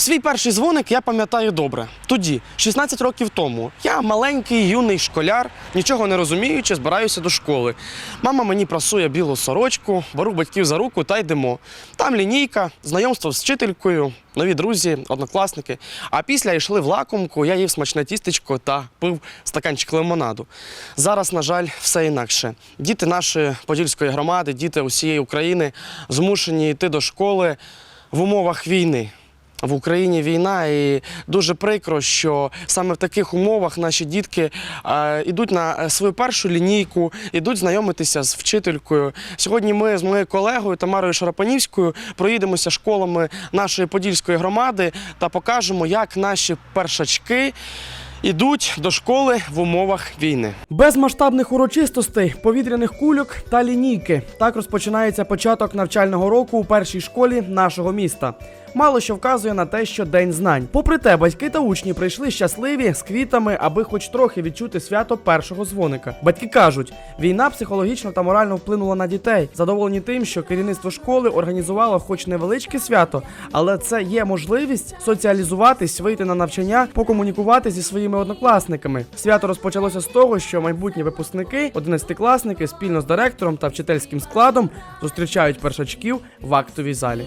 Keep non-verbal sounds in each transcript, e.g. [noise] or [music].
Свій перший дзвоник я пам'ятаю добре. Тоді, 16 років тому, я маленький юний школяр, нічого не розуміючи, збираюся до школи. Мама мені прасує білу сорочку, беру батьків за руку та йдемо. Там лінійка, знайомство з вчителькою, нові друзі, однокласники. А після йшли в лакомку, я їв смачне тістечко та пив стаканчик лимонаду. Зараз, на жаль, все інакше. Діти нашої подільської громади, діти усієї України змушені йти до школи в умовах війни. В Україні війна, і дуже прикро, що саме в таких умовах наші дітки йдуть на е, свою першу лінійку, йдуть знайомитися з вчителькою. Сьогодні ми з моєю колегою Тамарою Шарапанівською проїдемося школами нашої подільської громади та покажемо, як наші першачки йдуть до школи в умовах війни. Без масштабних урочистостей, повітряних кульок та лінійки. Так розпочинається початок навчального року у першій школі нашого міста. Мало що вказує на те, що день знань. Попри те, батьки та учні прийшли щасливі з квітами, аби хоч трохи відчути свято першого дзвоника. Батьки кажуть, війна психологічно та морально вплинула на дітей. Задоволені тим, що керівництво школи організувало хоч невеличке свято, але це є можливість соціалізуватись, вийти на навчання, покомунікувати зі своїми однокласниками. Свято розпочалося з того, що майбутні випускники, одинадцятикласники спільно з директором та вчительським складом зустрічають першачків в актовій залі.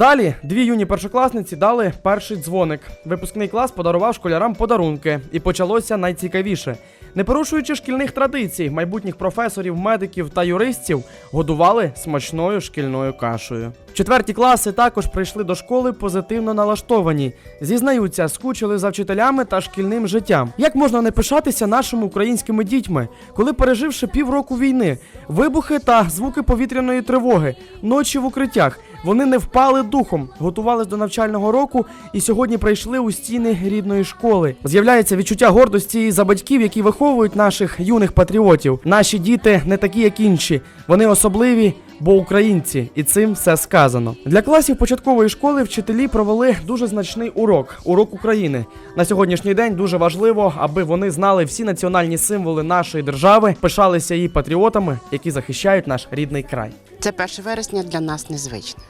Далі дві юні першокласниці дали перший дзвоник. Випускний клас подарував школярам подарунки, і почалося найцікавіше. Не порушуючи шкільних традицій, майбутніх професорів, медиків та юристів годували смачною шкільною кашею. Четверті класи також прийшли до школи позитивно налаштовані. Зізнаються, скучили за вчителями та шкільним життям. Як можна не пишатися нашими українськими дітьми, коли переживши півроку війни, вибухи та звуки повітряної тривоги, ночі в укриттях, вони не впали духом, готувались до навчального року і сьогодні прийшли у стіни рідної школи. З'являється відчуття гордості за батьків, які виховують наших юних патріотів. Наші діти не такі, як інші. Вони особливі, бо українці, і цим все сказано. Для класів початкової школи вчителі провели дуже значний урок урок України. На сьогоднішній день дуже важливо, аби вони знали всі національні символи нашої держави, пишалися її патріотами, які захищають наш рідний край. Це 1 вересня для нас незвичне.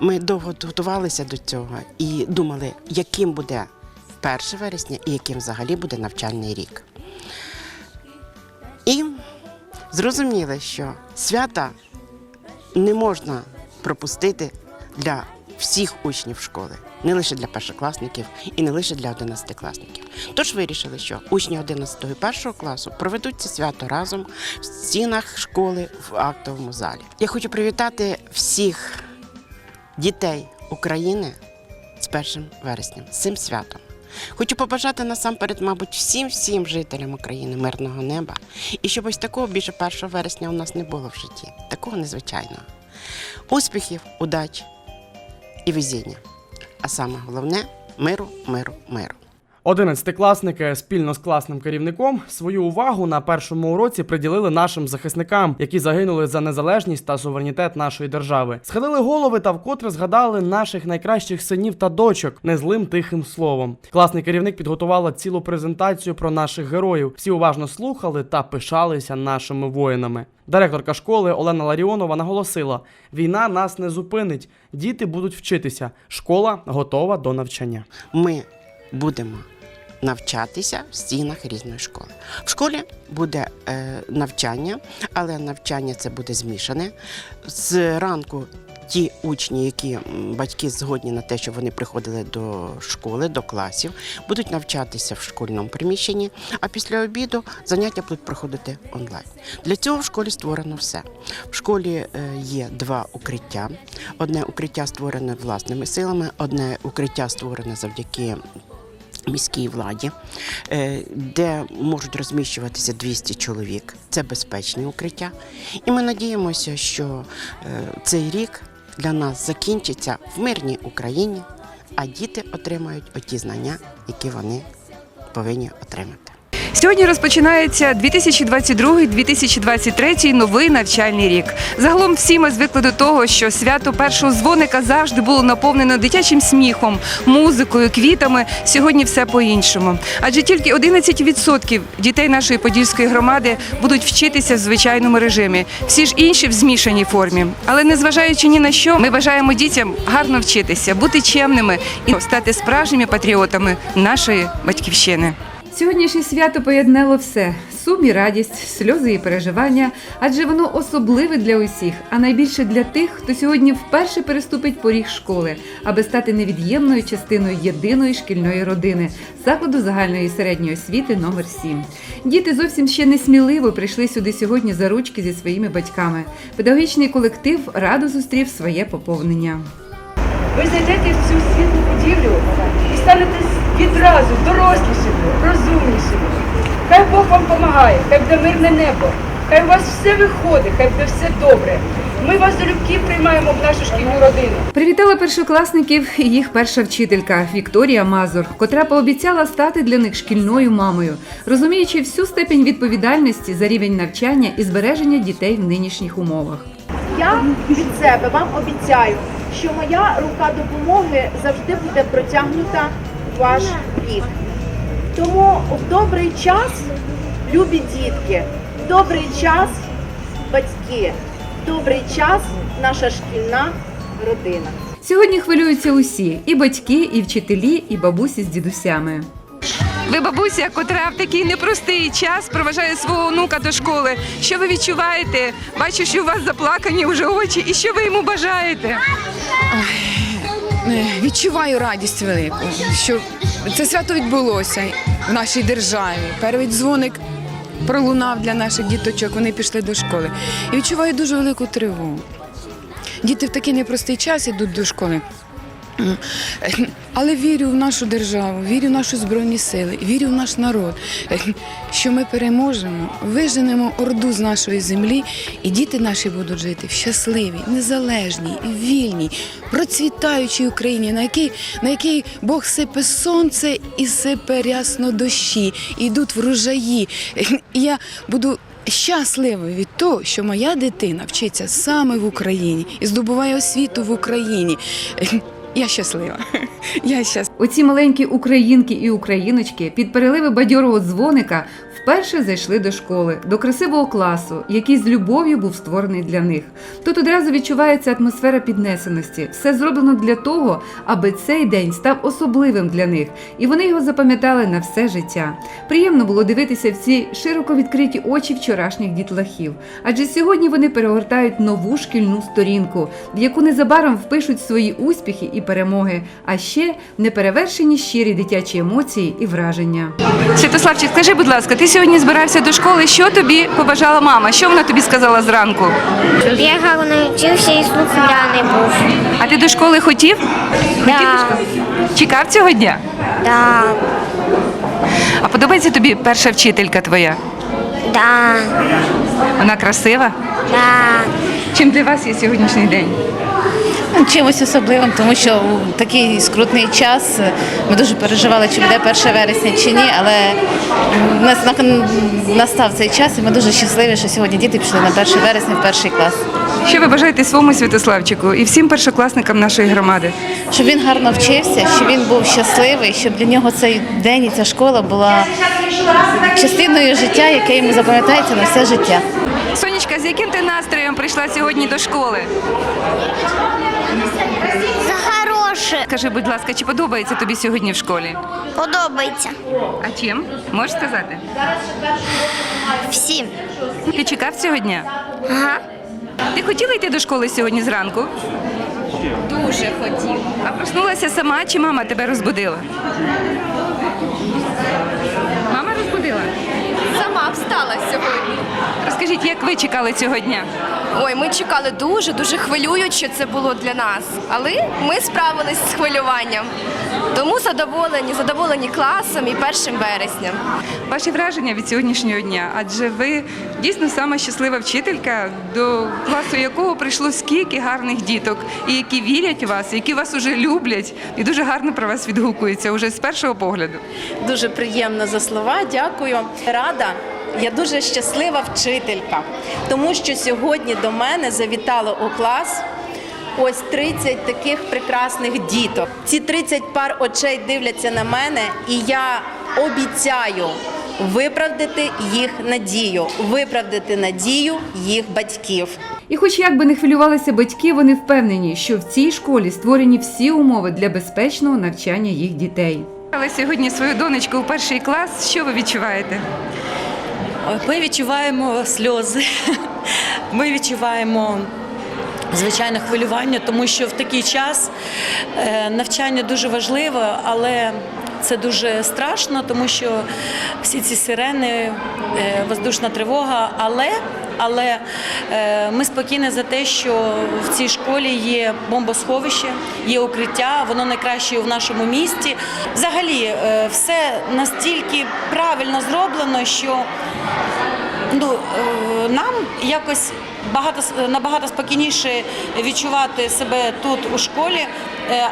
Ми довго готувалися до цього і думали, яким буде 1 вересня і яким взагалі буде навчальний рік. І зрозуміли, що свята не можна пропустити для всіх учнів школи, не лише для першокласників і не лише для одинадцятикласників. Тож вирішили, що учні 11 і 1 класу проведуть це свято разом в стінах школи в актовому залі. Я хочу привітати всіх дітей України з 1 вересня, з цим святом. Хочу побажати насамперед, мабуть, всім всім жителям України мирного неба. І щоб ось такого більше 1 вересня у нас не було в житті. Такого незвичайного. Успіхів, удач і везіння. А саме головне миру, миру, миру. Одинадцятикласники спільно з класним керівником свою увагу на першому уроці приділили нашим захисникам, які загинули за незалежність та суверенітет нашої держави. Схилили голови та вкотре згадали наших найкращих синів та дочок незлим тихим словом. Класний керівник підготувала цілу презентацію про наших героїв. Всі уважно слухали та пишалися нашими воїнами. Директорка школи Олена Ларіонова наголосила: війна нас не зупинить, діти будуть вчитися. Школа готова до навчання. Ми будемо навчатися в стінах різної школи. В школі буде е, навчання, але навчання це буде змішане. З ранку ті учні, які батьки згодні на те, щоб вони приходили до школи, до класів, будуть навчатися в школьному приміщенні, а після обіду заняття будуть проходити онлайн. Для цього в школі створено все. В школі е, є два укриття. Одне укриття створене власними силами, одне укриття створене завдяки міській владі, е, де можуть розміщуватися 200 чоловік. Це безпечні укриття. І ми надіємося, що е, цей рік для нас закінчиться в мирній Україні, а діти отримають оті знання, які вони повинні отримати. Сьогодні розпочинається 2022-2023 новий навчальний рік. Загалом всі ми звикли до того, що свято першого дзвоника завжди було наповнено дитячим сміхом, музикою, квітами. Сьогодні все по-іншому. Адже тільки 11% дітей нашої подільської громади будуть вчитися в звичайному режимі. Всі ж інші в змішаній формі. Але незважаючи ні на що, ми бажаємо дітям гарно вчитися, бути чемними і стати справжніми патріотами нашої батьківщини. Сьогоднішнє свято поєднало все: сум і радість, сльози і переживання, адже воно особливе для усіх, а найбільше для тих, хто сьогодні вперше переступить поріг школи, аби стати невід'ємною частиною єдиної шкільної родини закладу загальної середньої освіти номер 7 Діти зовсім ще несміливо прийшли сюди сьогодні за ручки зі своїми батьками. Педагогічний колектив радо зустрів своє поповнення. Ви зайдете в цю світлу будівлю і станете відразу дорослішими, розумнішими. Хай Бог вам допомагає, хай буде мирне небо, хай у вас все виходить, хай буде все добре. Ми вас залюбки приймаємо в нашу шкільну родину. Привітала першокласників і їх перша вчителька Вікторія Мазур, котра пообіцяла стати для них шкільною мамою, розуміючи всю степень відповідальності за рівень навчання і збереження дітей в нинішніх умовах. Я від себе вам обіцяю, що моя рука допомоги завжди буде протягнута ваш бік. Тому в добрий час, любі дітки, в добрий час, батьки, в добрий час наша шкільна родина. Сьогодні хвилюються усі: і батьки, і вчителі, і бабусі з дідусями. Ви бабуся, котра в такий непростий час проважає свого онука до школи. Що ви відчуваєте? Бачу, що у вас заплакані вже очі, і що ви йому бажаєте? Е, Відчуваю радість велику, що це свято відбулося в нашій державі. Перший дзвоник пролунав для наших діточок, вони пішли до школи. І відчуваю дуже велику тривогу. Діти в такий непростий час ідуть до школи. Але вірю в нашу державу, вірю в наші збройні сили, вірю в наш народ, що ми переможемо, виженемо орду з нашої землі, і діти наші будуть жити в щасливій, незалежній, вільній, процвітаючій Україні, на якій, на якій Бог сипе сонце і сипе рясно дощі, йдуть врожаї. І я буду щасливою від того, що моя дитина вчиться саме в Україні і здобуває освіту в Україні. Я щаслива. [laughs] Я щаслива. Оці маленькі українки і україночки під переливи бадьорого дзвоника вперше зайшли до школи, до красивого класу, який з любов'ю був створений для них. Тут одразу відчувається атмосфера піднесеності. Все зроблено для того, аби цей день став особливим для них, і вони його запам'ятали на все життя. Приємно було дивитися в ці широко відкриті очі вчорашніх дітлахів, адже сьогодні вони перегортають нову шкільну сторінку, в яку незабаром впишуть свої успіхи і перемоги, а ще неперевершені щирі дитячі емоції і враження. Святославчик, скажи, будь ласка, ти сьогодні збирався до школи. Що тобі побажала мама? Що вона тобі сказала зранку? Щоб я гарно вчився і слухняний був. А ти до школи хотів? Да, Чекав цього дня? да, А подобається тобі перша вчителька твоя? да, Вона красива? да. Чим для вас є сьогоднішній день? Чимось особливим, тому що у такий скрутний час ми дуже переживали, чи буде 1 вересня чи ні, але в нас настав цей час, і ми дуже щасливі, що сьогодні діти пішли на 1 вересня в перший клас. Що ви бажаєте своєму Святославчику і всім першокласникам нашої громади? Щоб він гарно вчився, щоб він був щасливий, щоб для нього цей день і ця школа була частиною життя, яке йому запам'ятається на все життя. Сонечка, з яким ти настроєм прийшла сьогодні до школи? За хороше. Скажи, будь ласка, чи подобається тобі сьогодні в школі? Подобається. А чим? Можеш сказати? Всім. Ти чекав цього дня? Ага. Ти хотіла йти до школи сьогодні зранку? Дуже хотіла. А проснулася сама чи мама тебе розбудила? Мама розбудила? Сама встала сьогодні. Розкажіть, як ви чекали цього дня? Ой, ми чекали дуже, дуже хвилююче це було для нас. Але ми справились з хвилюванням. Тому задоволені, задоволені класом і першим вересням. Ваші враження від сьогоднішнього дня? Адже ви дійсно сама щаслива вчителька, до класу якого прийшло скільки гарних діток, і які вірять в вас, які вас уже люблять, і дуже гарно про вас відгукуються уже з першого погляду. Дуже приємно за слова. Дякую. Рада. Я дуже щаслива вчителька, тому що сьогодні до мене завітало у клас ось 30 таких прекрасних діток. Ці 30 пар очей дивляться на мене, і я обіцяю виправдати їх надію, виправдати надію їх батьків. І хоч як би не хвилювалися батьки, вони впевнені, що в цій школі створені всі умови для безпечного навчання їх дітей. Але сьогодні свою донечку у перший клас. Що ви відчуваєте? Ми відчуваємо сльози, ми відчуваємо. Звичайно, хвилювання, тому що в такий час е, навчання дуже важливе, але це дуже страшно, тому що всі ці сирени, е, воздушна тривога. Але, але е, ми спокійні за те, що в цій школі є бомбосховище, є укриття, воно найкраще в нашому місті. Взагалі, е, все настільки правильно зроблено, що ну, нам якось багато набагато спокійніше відчувати себе тут у школі,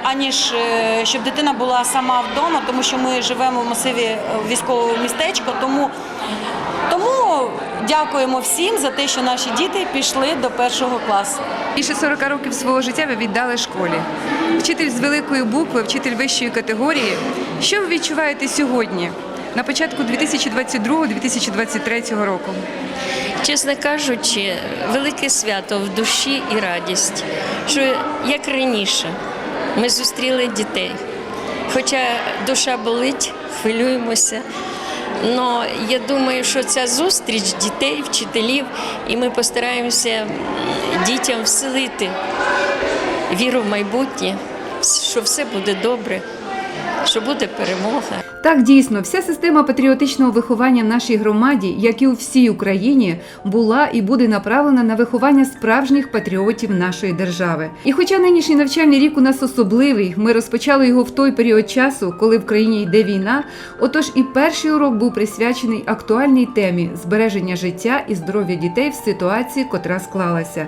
аніж е, щоб дитина була сама вдома, тому що ми живемо в масиві е, військового містечка. Тому, тому дякуємо всім за те, що наші діти пішли до першого класу. Більше 40 років свого життя ви віддали школі. Вчитель з великої букви, вчитель вищої категорії. Що ви відчуваєте сьогодні, на початку 2022-2023 року? Чесно кажучи, велике свято в душі і радість, що як раніше ми зустріли дітей. Хоча душа болить, хвилюємося. Але я думаю, що ця зустріч дітей, вчителів, і ми постараємося дітям вселити віру в майбутнє, що все буде добре, що буде перемога. Так, дійсно, вся система патріотичного виховання в нашій громаді, як і у всій Україні, була і буде направлена на виховання справжніх патріотів нашої держави. І хоча нинішній навчальний рік у нас особливий, ми розпочали його в той період часу, коли в країні йде війна. Отож, і перший урок був присвячений актуальній темі збереження життя і здоров'я дітей в ситуації, котра склалася.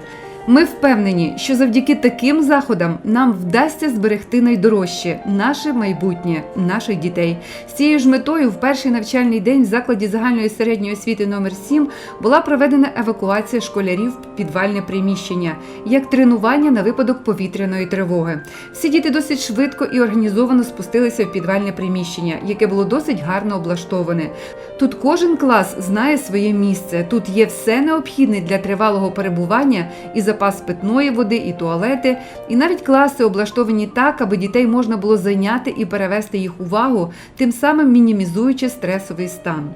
Ми впевнені, що завдяки таким заходам нам вдасться зберегти найдорожче наше майбутнє, наших дітей. З цією ж метою в перший навчальний день в закладі загальної середньої освіти номер 7 була проведена евакуація школярів в підвальне приміщення як тренування на випадок повітряної тривоги. Всі діти досить швидко і організовано спустилися в підвальне приміщення, яке було досить гарно облаштоване. Тут кожен клас знає своє місце. Тут є все необхідне для тривалого перебування і запас питної води, і туалети, і навіть класи облаштовані так, аби дітей можна було зайняти і перевести їх увагу, тим самим мінімізуючи стресовий стан.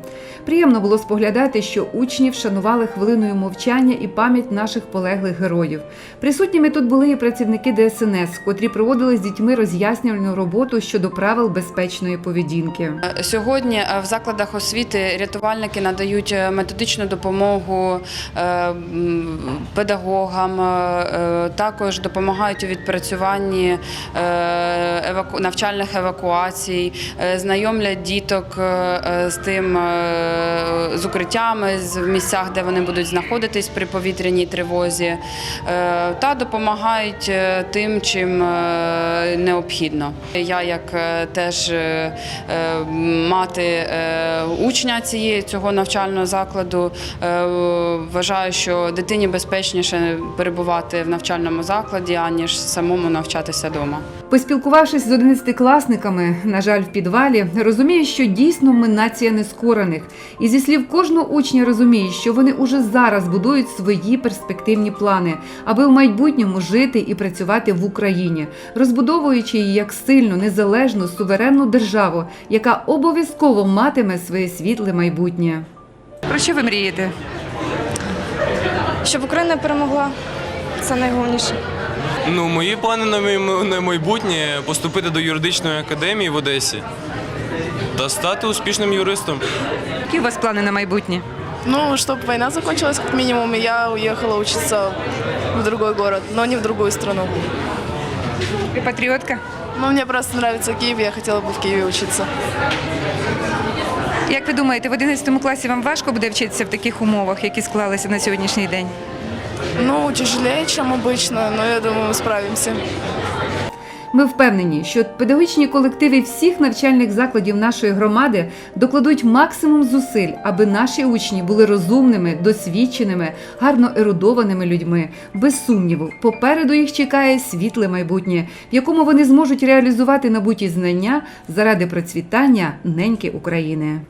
Приємно було споглядати, що учні вшанували хвилиною мовчання і пам'ять наших полеглих героїв. Присутніми тут були і працівники ДСНС, котрі проводили з дітьми роз'яснювальну роботу щодо правил безпечної поведінки. Сьогодні е, в закладах освіти рятувальники надають е, методичну допомогу е, педагогам, е, також допомагають у відпрацюванні е, навчальних евакуацій, е, знайомлять діток е, з тим е, з укриттями, в місцях, де вони будуть знаходитись при повітряній тривозі, е, та допомагають е, тим, чим е, необхідно. Я як е, теж е, е, мати е, учня цієї цього навчального закладу е, вважаю, що дитині безпечніше перебувати в навчальному закладі, аніж самому навчатися вдома. Поспілкувавшись з одинадцятикласниками, на жаль, в підвалі, розумію, що дійсно ми нація нескорених. І зі слів кожного учня розуміє, що вони уже зараз будують свої перспективні плани, аби в майбутньому жити і працювати в Україні, розбудовуючи її як сильну, незалежну, суверенну державу, яка обов'язково матиме своє світле майбутнє. Про що ви мрієте? Щоб Україна перемогла, це найголовніше. Ну, мої плани на майбутнє поступити до юридичної академії в Одесі та стати успішним юристом. Які у вас плани на майбутнє? Ну, чтобы война закончилась как минимум, и я уехала учиться в другой город, но не в другую страну. Ти патріотка? Ну, мне просто нравится Киев, я хотела бы в Киеве учиться. Як ви думаєте, в 11 класі вам важко буде вчитися в таких умовах, які склалися на сьогоднішній день? Ну, тяжелее, чем обычно, но я думаю, мы справимся. Ми впевнені, що педагогічні колективи всіх навчальних закладів нашої громади докладуть максимум зусиль, аби наші учні були розумними, досвідченими, гарно ерудованими людьми. Без сумніву, попереду їх чекає світле майбутнє, в якому вони зможуть реалізувати набуті знання заради процвітання неньки України.